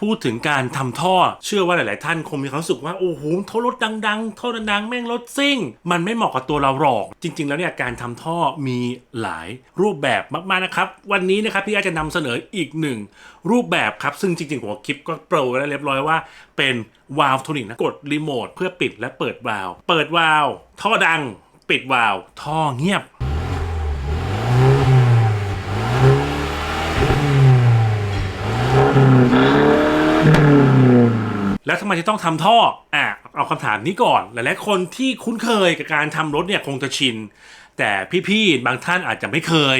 พูดถึงการทำท่อ เชื่อว่าหลาย ๆ ท่านคงมีความรู้สึกว่า โอ้โหท่อรถดัง ๆ ท่อดัง ๆ แม่งรถซิ่ง มันไม่เหมาะกับตัวเราหรอก จริง ๆ แล้วเนี่ยการทำท่อมีหลายรูปแบบมาก ๆ นะครับ วันนี้นะครับพี่อาจจะนำเสนออีกหนึ่งรูปแบบครับ ซึ่งจริง ๆ หัวคลิปก็โปรไว้แล้วเรียบร้อยว่า เป็นวาล์วโทนิกนะกดรีโมทเพื่อปิดและเปิดวาล์วเปิดวาล์วท่อดัง ปิดวาล์วท่อเงียบ แล้วทำไมจะต้องทำท่ออะเอาคำถามนี้ก่อน หลายๆคนที่คุ้นเคยกับการทำรถเนี่ยคงจะชิน แต่พี่ๆบางท่านอาจจะไม่เคย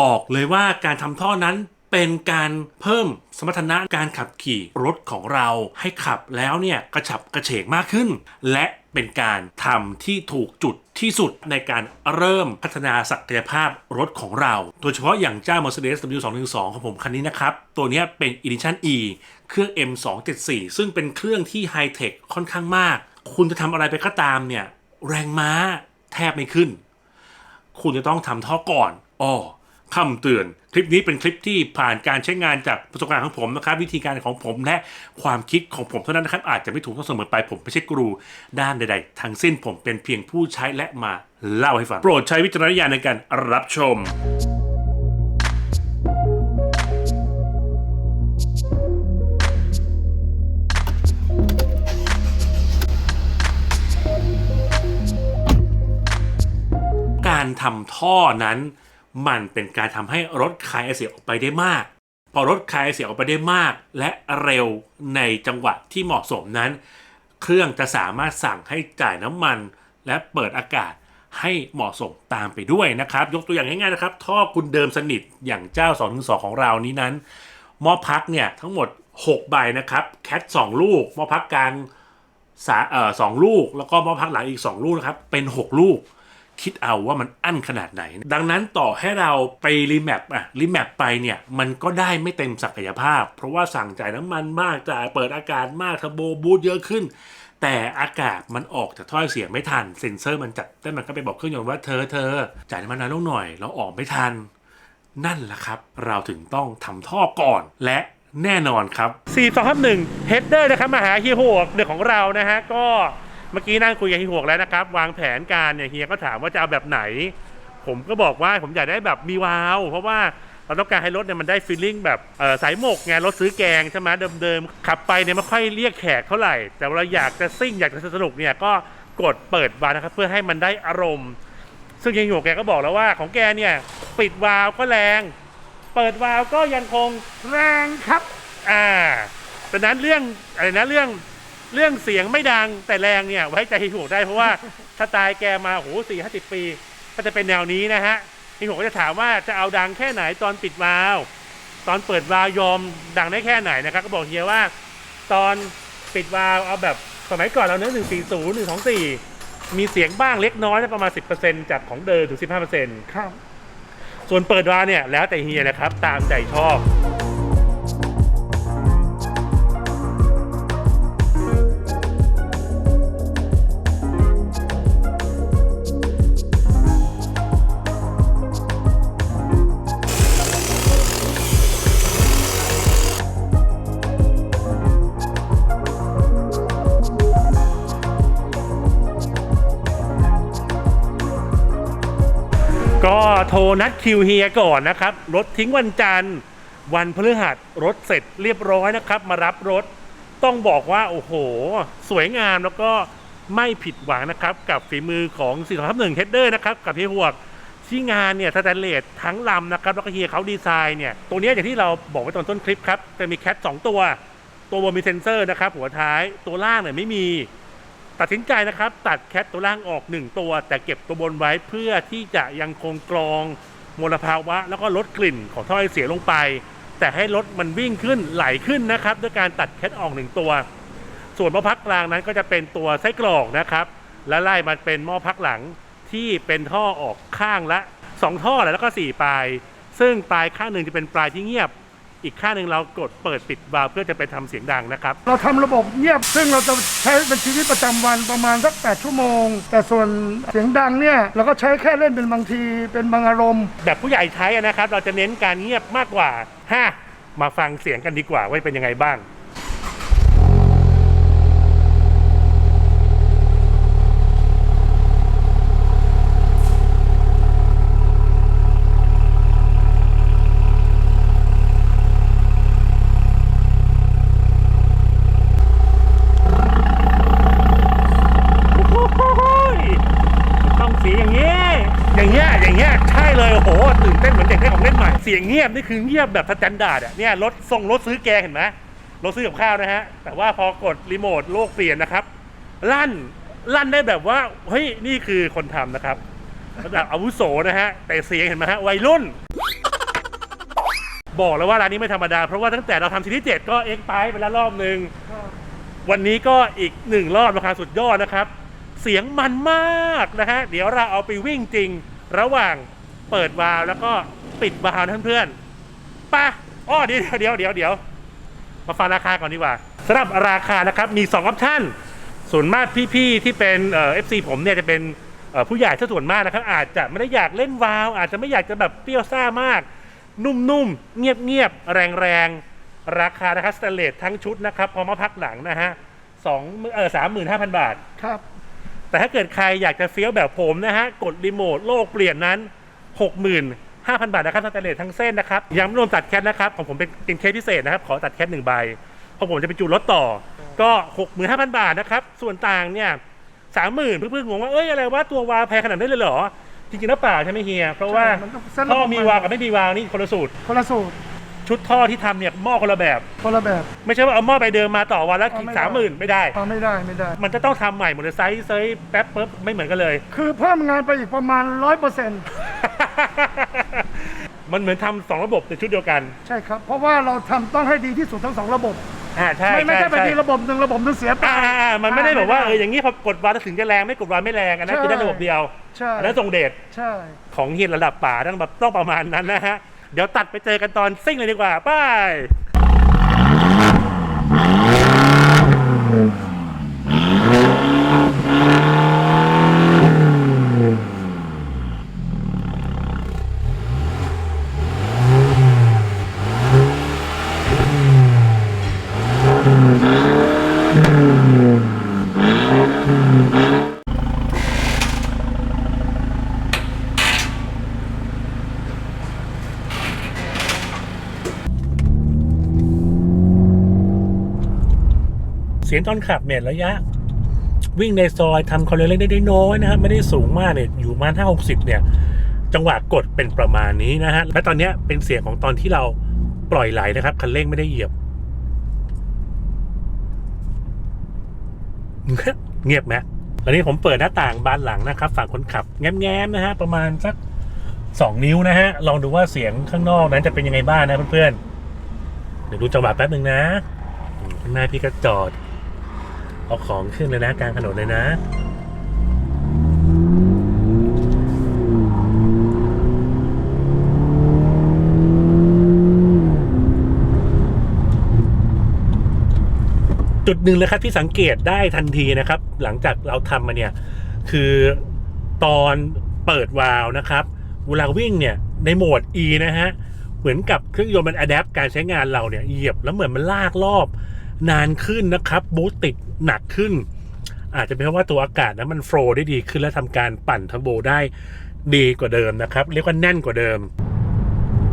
บอกเลยว่าการทำท่อนั้นเป็นการเพิ่มสมรรถนะการขับขี่รถของเราให้ขับแล้วเนี่ยกระฉับกระเฉงมากขึ้น และ เป็นการทำที่ถูกจุดที่สุดในการเริ่มพัฒนาศักยภาพรถของเรา โดยเฉพาะอย่างเจ้า Mercedes W212 ของผมคันนี้นะครับ ตัวนี้เป็น Edition E เครื่อง M274 ซึ่งเป็นเครื่องที่ไฮเทคค่อนข้างมาก คุณจะทำอะไรไปก็ตามเนี่ย แรงม้าแทบไม่ขึ้น คุณจะต้องทำท่อก่อนอ้อคำเตือน คลิปนี้เป็นคลิปที่ผ่านการใช้งานจากประสบการณ์ของผมนะครับวิธีการของผมและความคิดของผมเท่านั้นนะครับอาจจะไม่ถูกต้องเสมอไปผมไม่ใช่กรูด้านใด ๆ ทั้งสิ้นผมเป็นเพียงผู้ใช้และมาเล่าให้ฟัง โปรดใช้วิจารณญาณในการรับชมการทำท่อนั้น มันเป็นการทำให้รถคายไอเสียออกไปได้มาก พอรถคายไอเสียออกไปได้มาก และเร็วในจังหวะที่เหมาะสมนั้น เครื่องจะสามารถสั่งให้จ่ายน้ำมัน และเปิดอากาศให้เหมาะสมตามไปด้วยนะครับ ยกตัวอย่างง่ายๆนะครับ ท่อคุณเดิมสนิทอย่างเจ้า2-2ของเรานี้นั้นหม้อพักเนี่ยทั้งหมด 6 ใบนะครับแคท2ลูกหม้อพักกลางสองลูก แล้วก็หม้อพักหลังอีก 2 ลูกนะครับเป็น 6 ลูก คิดเอาว่ามันอั้นขนาดไหน ดังนั้นต่อให้เราไปรีแมปอะรีแมปไปเนี่ยมันก็ได้ไม่เต็มศักยภาพ เพราะว่าสั่งจ่ายน้ำมันมากจ่ายเปิดอากาศมากเทอร์โบบูทเยอะขึ้น แต่อากาศมันออกจากท่อเสียไม่ทันเซ็นเซอร์มันจัดแต่มันก็ไปบอกเครื่องยนต์ว่าเธอเธอจ่ายน้ำมันน้อยลงหน่อย เราออกไม่ทัน นั่นแหละครับ เราถึงต้องทำท่อก่อนและแน่นอนครับ4 2 5 1 Header นะครับมาหาฮียหวกเด็กของเรานะฮะก็ เมื่อกี้นั่งคุยกับเฮียหวกแล้วนะครับ วางแผนการเนี่ยเฮียก็ถามว่าจะเอาแบบไหน ผมก็บอกว่าผมอยากได้แบบมีวาล์วเพราะว่าเราต้องการให้รถเนี่ยมันได้ฟีลลิ่งแบบสายหมกไงรถซื้อแกงใช่ไหมเดิมๆขับไปเนี่ยไม่ค่อยเรียกแขกเท่าไหร่ แต่เราอยากจะซิ่งอยากจะสนุกเนี่ยก็กดเปิดวาล์วนะครับเพื่อให้มันได้อารมณ์ ซึ่งเฮียหวแกก็บอกแล้วว่าของแกเนี่ยปิดวาล์วก็แรง เปิดวาล์วก็ยังคงแรงครับอ่าดังนั้นเรื่องอะไรนะเรื่อง เรื่องเสียงไม่ดังแต่แรงเนี่ยไว้ใจถูกได้เพราะว่าสไตล์แกมาโหสี่ห้าสิบปี ก็จะเป็นแนวนี้นะฮะที่ผมก็จะถามว่าจะเอาดังแค่ไหนตอนปิดวาล์วตอนเปิดวาล์วยอมดังได้แค่ไหนนะครับก็บอกเฮียว่า ตอนปิดวาล์วเอาแบบสมัยก่อนเราเนื้อหนึ่งสี่ศูนย์หนึ่งสองสี่มีเสียงบ้างเล็กน้อยนะประมาณสิบเปอร์เซ็นจากของเดิมถึงสิบห้าเปอร์เซ็นต์ครับส่วนเปิดวาล์วเนี่ยแล้วแต่เฮียนะครับตามใจชอบ โทรนัดคิวเฮียก่อนนะครับ รถทิ้งวันจันทร์ วันพฤหัสรถเสร็จเรียบร้อยนะครับ มารับรถต้องบอกว่าโอ้โห สวยงามแล้วก็ไม่ผิดหวังนะครับ กับฝีมือของ4 2 1 Header นะครับ กับเฮียหวกที่งานเนี่ยสแตนเลสทั้งลำนะครับ แล้วก็เฮียเขาดีไซน์เนี่ย ตัวนี้อย่างที่เราบอกไว้ตอนต้นคลิปครับ จะมีแคท2ตัว ตัวบนมีเซนเซอร์นะครับ หัวท้ายตัวล่างเนี่ยไม่มี ตัดสินใจนะครับ ตัดแคทตัวล่างออก 1 ตัว แต่เก็บตัวบนไว้เพื่อที่จะยังคงกรองมลภาวะ แล้วก็ลดกลิ่นของท่อไอเสียลงไป แต่ให้รถมันวิ่งขึ้นไหลขึ้นนะครับด้วยการตัดแคทออก 1 ตัว ส่วนหม้อพักกลางนั้นก็จะเป็นตัวไส้กรอกนะครับ และไล่มันเป็นหม้อพักหลังที่เป็นท่อออกข้างละ 2 ท่อแล้วก็ 4 ปลาย ซึ่งปลายข้างหนึ่งจะเป็นปลายที่เงียบ อีกข้างหนึ่งเรากดเปิดปิดวาล์วเพื่อจะไปทำเสียงดังนะครับ เราทำระบบเงียบ ซึ่งเราจะใช้เป็นชีวิตประจำวันประมาณสัก 8 ชั่วโมง แต่ส่วนเสียงดังเนี่ย เราก็ใช้แค่เล่นเป็นบางทีเป็นบางอารมณ์ แบบผู้ใหญ่ใช้อะนะครับ เราจะเน้นการเงียบมากกว่าฮะมาฟังเสียงกันดีกว่าว่าเป็นยังไงบ้าง ยงเงียบนี่คือเงียบแบบสแตนดาร์ดอะเนี่ยรถส่งรถซื้อแกงเห็นไหมรถซื้อกับข้าวนะฮะ แต่ว่าพอกดรีโมทโลกเปลี่ยนนะครับ ลั่นลั่นได้แบบว่าเฮ้ยนี่คือคนทำนะครับระดับอาวุโสนะฮะ แต่เสียงเห็นไหมฮะวัยรุ่น บอกแล้วว่าร้านนี้ไม่ธรรมดา เพราะว่าตั้งแต่เราทำซีรีส์เจ็ดก็เอ็กไปไปแล้วรอบหนึ่งวันนี้ก็อีกหนึ่งรอบราคาสุดยอดนะครับ เสียงมันมากนะฮะ เดี๋ยวเราเอาไปวิ่งจริง ระหว่างเปิดวาล์วแล้วก็ ปิดวาล์วนะเพื่อนๆไป่ะอ้อเดี๋ยวเดี๋ยวเดี๋ยวเดี๋ยวมาฟังราคาก่อนดีกว่าสำหรับราคานะครับมี2ออปชั่นส่วนมากพี่ๆที่เป็นเอ่อฟซีผมเนี่ยจะเป็นเอ่อผู้ใหญ่ซะส่วนมากนะครับ อาจจะไม่ได้อยากเล่นวาล์วอาจจะไม่อยากจะแบบเปรี้ยวซ่ามาก นุ่มๆ เงียบๆ แรงๆ ราคานะครับสแตนเลสทั้งชุดนะครับพร้อมมาพักหลังนะฮะสองเออสามหมื่นห้าพันบาทครับ แต่ถ้าเกิดใครอยากจะเฟี้ยวแบบผมนะฮะ กดรีโมทโลกเปลี่ยนนั้น 65,000 บาทนะครับสแตนเลสทั้งเส้นนะครับยังไม่รวมตัดแคทนะครับของผมเป็นเป็นเคสพิเศษนะครับขอตัดแคทหนึ่งใบเพราะผมจะไปจูนรถต่อ ก็65,000 บาทนะครับส่วนต่างเนี่ย30,000เพื่อนๆงงว่าเอ้ยอะไรว่าตัววาล์วแพงขนาดนั้นเลยเหรอจริงๆแล้วเปล่าใช่ไหมเฮียเพราะว่าใช่มันต้องเส้นระบบท่อมีวาล์วกับไม่มีวาล์วนี่คนละสูตรคนละสูตรชุดท่อที่ทำเนี่ยหม้อคนละแบบคนละแบบ ไม่ใช่ว่าเอาหม้อไปเดิมมาต่อวันแล้วเอาไม่ได้สามหมื่นไม่ได้ทำไม่ได้ไม่ได้ มันจะต้องทำใหม่หมดเลยไซส์เซยแป๊บปุ๊บไม่เหมือนกันเลย คือเพิ่มงานไปอีกประมาณร้อยเปอร์เซ็นต์ มันเหมือนทำสองระบบในชุดเดียวกัน ใช่ครับ เพราะว่าเราทำต้องให้ดีที่สุดทั้งสองระบบ อ่าใช่ไม่ไม่ใช่ไปใช่ดีระบบหนึ่งระบบหนึงเสียไป อ่าอ่าอ่ามันไม่ได้แบบว่าเอออย่างนี้พอกดวาล์วถึงจะแรงไม่กดวาล์วไม่แรงอันนั้นใช่ คือได้ระบบเดียวใช่อันนั้นทรงเดชใช่ ของเฮียระดับป่าต้องแบบต้องประมาณนั้นนะฮะ เดี๋ยวตัดไปเจอกันตอนซิ่งเลยดีกว่าไป้าย เสียงตอนขับเนี่ยระยะ วิ่งในซอยทำความเร็วเล็กได้น้อยนะครับ ไม่ได้สูงมากเนี่ยอยู่มาห้าหกสิบเนี่ย จังหวะกดเป็นประมาณนี้นะฮะและตอนนี้เป็นเสียงของตอนที่เราปล่อยไหลนะครับ คันเร่งไม่ได้เหยียบ เงียบไหมตอนนี้ผมเปิดหน้าต่างบานหลังนะครับ ฝั่งคนขับ แง้มๆนะฮะ ประมาณสักสองนิ้วนะฮะ ลองดูว่าเสียงข้างนอกนั้นจะเป็นยังไงบ้างนะเพื่อนๆ เดี๋ยวดูจังหวะแป๊บหนึ่งนะข้างหน้าพี่ก็จอด เอาของขึ้นเลยนะกลางถนนเลยนะ จุดหนึ่งเลยครับที่สังเกตได้ทันทีนะครับ หลังจากเราทำมาเนี่ย คือตอนเปิดวาล์วนะครับเวลาวิ่งเนี่ยในโหมด E นะฮะ เหมือนกับเครื่องยนต์มันอัดแอปการใช้งานเราเนี่ยเหยียบแล้วเหมือนมันลากรอบ นานขึ้นนะครับบูสต์ติดหนักขึ้น อาจจะเป็นเพราะว่าตัวอากาศนั้นมันโฟล์ได้ดีขึ้นและทำการปั่นเทอร์โบได้ดีกว่าเดิมนะครับ เรียกว่าแน่นกว่าเดิม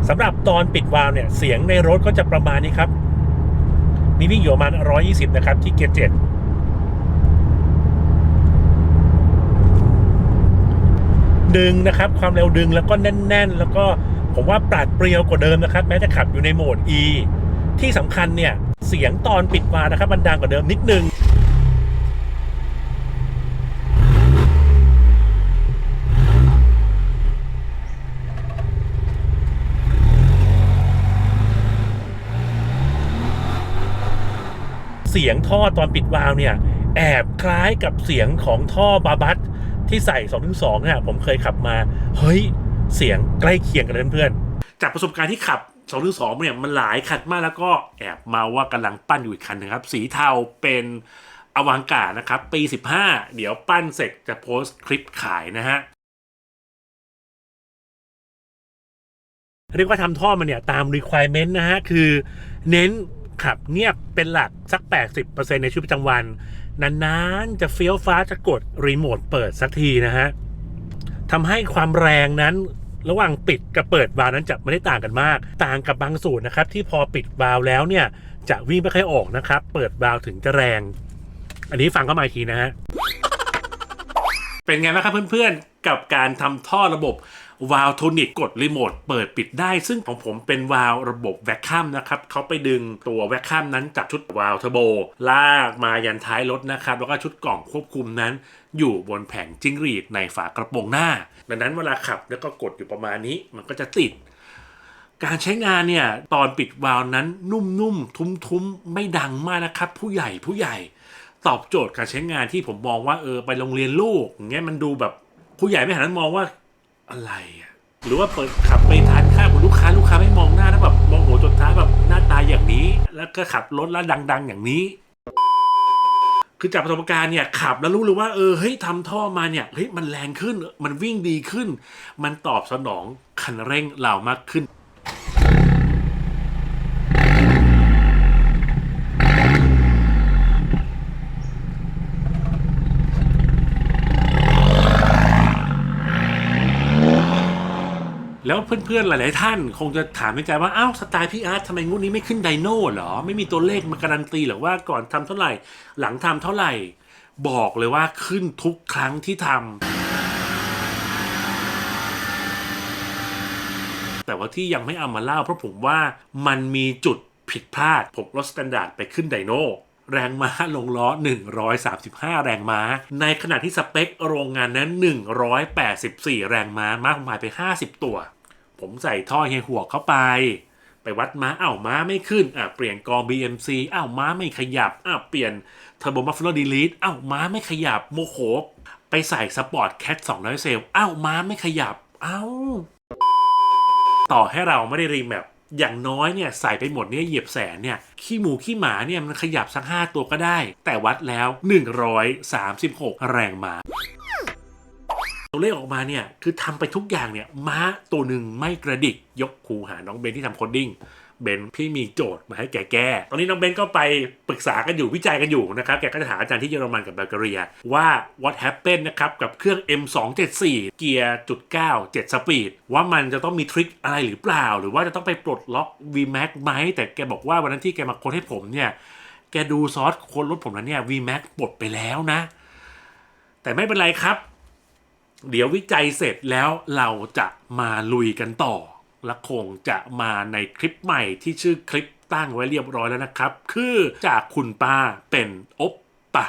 สำหรับตอนปิดวาล์วเนี่ยเสียงในรถก็จะประมาณนี้ครับ นี่วิ่งอยู่ประมาณ 120 นะครับ ที่เกียร์เจ็ดึงนะครับ ความเร็วดึงแล้วก็แน่น ๆ แล้วก็ผมว่าปราดเปรียวกว่าเดิมนะครับ แม้จะขับอยู่ในโหมด E ที่สำคัญเนี่ย เสียงตอนปิดมานะครับมันดังกว่าเดิมนิดนึง เสียงท่อตอนปิดวาล์วเนี่ย แอบคล้ายกับเสียงของท่อบาบัสที่ใส่2ถึง2เนี่ยผมเคยขับมา เฮ้ย เสียงใกล้เคียงกันเลยเพื่อนๆ จากประสบการณ์ที่ขับ2ถึง2เนี่ยมันหลายคันมากแล้วก็แอบมาว่ากำลังปั้นอยู่อีกคันหนึงครับ สีเทาเป็นอวังกานะครับ ปี 15 เดี๋ยวปั้นเสร็จจะโพสต์คลิปขายนะฮะเรียกว่าทำท่อมันเนี่ยตาม requirement นะฮะ คือเน้น ขับเงียบเป็นหลักสัก 80%ในชีวิตประจำวัน นานๆ จะเฟี้ยวฟ้าจะกดรีโมทเปิดสักทีนะฮะทำให้ความแรงนั้นระหว่างปิดกับเปิดวาล์วนั้นจะไม่ได้ต่างกันมาก ต่างกับบางสูตรนะครับ ที่พอปิดวาล์วแล้วเนี่ย จะวิ่งไม่ค่อยออกนะครับ เปิดวาล์วถึงจะแรง อันนี้ฟังเข้ามาอีกทีนะฮะ เป็นไงบ้างครับเพื่อนๆ กับการทำท่อระบบวาล์วโทนิกกดรีโมทเปิดปิดได้ ซึ่งของผมเป็นวาล์วระบบแวคคัมนะครับเขาไปดึงตัวแวคคัมนั้นจากชุดวาล์วเทอร์โบ ลากมายันท้ายรถนะครับ แล้วก็ชุดกล่องควบคุมนั้น อยู่บนแผงจิ้งหรีดในฝากระโปรงหน้า ดังนั้นเวลาขับแล้วก็กดอยู่ประมาณนี้มันก็จะติด การใช้งานเนี่ยตอนปิดวาล์วนั้นนุ่มๆทุ้มๆไม่ดังมากนะครับ ผู้ใหญ่ผู้ใหญ่ ตอบโจทย์การใช้งานที่ผมมองว่าเออไปโรงเรียนลูกอย่างเงี้ยมันดูแบบผู้ใหญ่ไม่หันนั้นมองว่าอะไรอะหรือว่าเปิดขับไปทานข้าวกับลูกค้าลูกค้าไม่มองหน้าแล้วแบบมองหัวจนท้าแบบหน้าตาอย่างนี้ แล้วก็ขับรถแล้วดัง ๆ อย่างนี้ คือจากประสบการณ์เนี่ยขับแล้วรู้เลยว่าเออเฮ้ยทำท่อมาเนี่ยเฮ้ยมันแรงขึ้น มันวิ่งดีขึ้น มันตอบสนองคันเร่งเรามากขึ้น แล้วเพื่อนๆหลายๆท่าน คงจะถามในใจว่าอ้าวสไตล์พี่อาร์ตทำไมงวดนี้ไม่ขึ้นไดโน่เหรอ ไม่มีตัวเลขมาการันตีหรอว่าก่อนทำเท่าไหร่ หลังทำเท่าไหร่ บอกเลยว่าขึ้นทุกครั้งที่ทำแต่ว่าที่ยังไม่เอามาเล่าเพราะผมว่ามันมีจุดผิดพลาด ผมลดสแตนดาร์ดไปขึ้นไดโน่แรงม้าลงล้อ 135 แรงม้า ในขณะที่สเปคโรงงานนั้น 184 แรงม้ามากมายไป 50 ตัว ผมใส่ท่อเฮียหัวเข้าไป ไปวัดม้าอ้าวม้าไม่ขึ้นอะเปลี่ยนกอง BMC อ้าวม้าไม่ขยับอ้าวเปลี่ยนเทอร์โบมัฟเฟลดีลีทอ้าวม้าไม่ขยับโมโหไปใส่สปอร์ตแคท200 เซลล์อ้าวม้าไม่ขยับอ้าวต่อให้เราไม่ได้รีแมปอย่างน้อยเนี่ยใส่ไปหมดเนี่ยเหยียบแสนเนี่ยขี้หมูขี้หมาเนี่ยมันขยับสักห้าตัวก็ได้ แต่วัดแล้ว 136 แรงม้า ตัวเลขออกมาเนี่ยคือทำไปทุกอย่างเนี่ยม้าตัวหนึ่งไม่กระดิกยกคูหาน้องเบนที่ทำโคดดิ้งเบนพี่มีโจทย์มาให้แกแก้ ตอนนี้น้องเบนก็ไปปรึกษากันอยู่วิจัยกันอยู่นะครับ แกก็จะหาอาจารย์ที่เยอรมันกับบัลแกเรีย ว่า what happened นะครับกับเครื่อง M274 เกียร์จุด9 7สปีดว่ามันจะต้องมีทริคอะไรหรือเปล่า หรือว่าจะต้องไปปลดล็อก VMAX ไหมแต่แกบอกว่าวันนั้นที่แกมาโค้ดให้ผมเนี่ยแกดูซอสโค้ดรถผมแล้วเนี่ย VMAX ปลดไปแล้วนะ แต่ไม่เป็นไรครับ เดี๋ยววิจัยเสร็จแล้วเราจะมาลุยกันต่อ และคงจะมาในคลิปใหม่ที่ชื่อคลิปตั้งไว้เรียบร้อยแล้วนะครับ คือจากคุณป้าเป็นอบปะ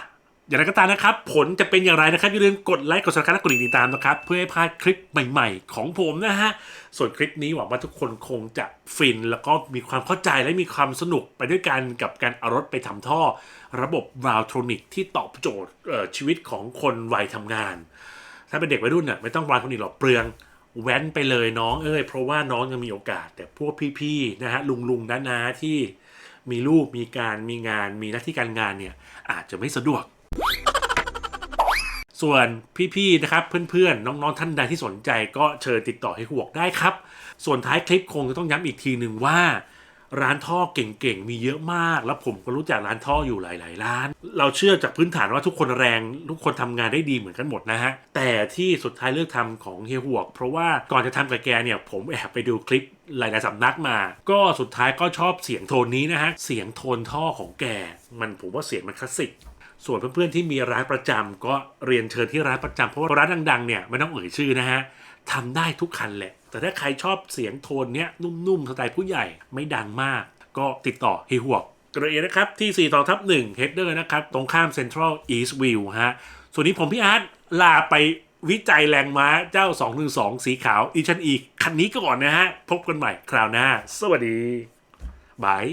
อย่างไรก็ตามนะครับ ผลจะเป็นอย่างไรนะครับอย่าลืมกดไลค์กด subscribe และกดติดตามนะครับ เพื่อให้พลาดคลิปใหม่ ๆ ของผมนะฮะ ส่วนคลิปนี้หวังว่าทุกคนคงจะฟิน แล้วก็มีความเข้าใจและมีความสนุกไปด้วยกันกับการเอารถไปทำท่อ ระบบวาลทรอนิกที่ตอบโจทย์ชีวิตของคนวัยทำงาน ถ้าเป็นเด็กวัยรุ่นน่ะไม่ต้องวางคนอีกหรอกเปลืองแว้นไปเลยน้องเอ้ยเพราะว่าน้องยังมีโอกาส แต่พวกพี่ๆนะฮะลุงลุงน้านาๆที่มีลูกมีการมีงานมีหน้าที่การงานเนี่ยอาจจะไม่สะดวก ส่วนพี่ๆนะครับเพื่อนๆ น้องๆท่านใดที่สนใจก็เชิญติดต่อให้หวกได้ครับ ส่วนท้ายคลิปคงจะต้องย้ำอีกทีหนึ่งว่า ร้านท่อเก่งๆ มีเยอะมาก แล้วผมก็รู้จักร้านท่ออยู่หลาย ๆ ร้าน เราเชื่อจากพื้นฐานว่าทุกคนแรงทุกคนทำงานได้ดีเหมือนกันหมดนะฮะ แต่ที่สุดท้ายเลือกทำของเฮียหวก เพราะว่าก่อนจะทำกับแกเนี่ย ผมแอบไปดูคลิปหลาย ๆ สำนักมา ก็สุดท้ายก็ชอบเสียงโทนนี้นะฮะ เสียงโทนท่อของแก มันผมว่าเสียงมันคลาสสิกส่วนเพื่อน ๆ ที่มีร้านประจำก็เรียนเชิญที่ร้านประจำเพราะว่าร้านดัง ๆ เนี่ยไม่ต้องเอ่ยชื่อนะฮะทำได้ทุกคันแหละ แต่ถ้าใครชอบเสียงโทนเนี้ยนุ่มๆสไตล์ผู้ใหญ่ไม่ดังมาก ก็ติดต่อเฮียหวกกระเอนะครับ ที่ 4 ต่อทับ1 Header นะครับ ตรงข้าม Central East View ฮะ ส่วนนี้ผมพี่อาร์ตลาไปวิจัยแรงม้าเจ้า 212 สีขาวอีชันอีคันนี้ก่อนนะฮะ พบกันใหม่คราวหน้า สวัสดี บาย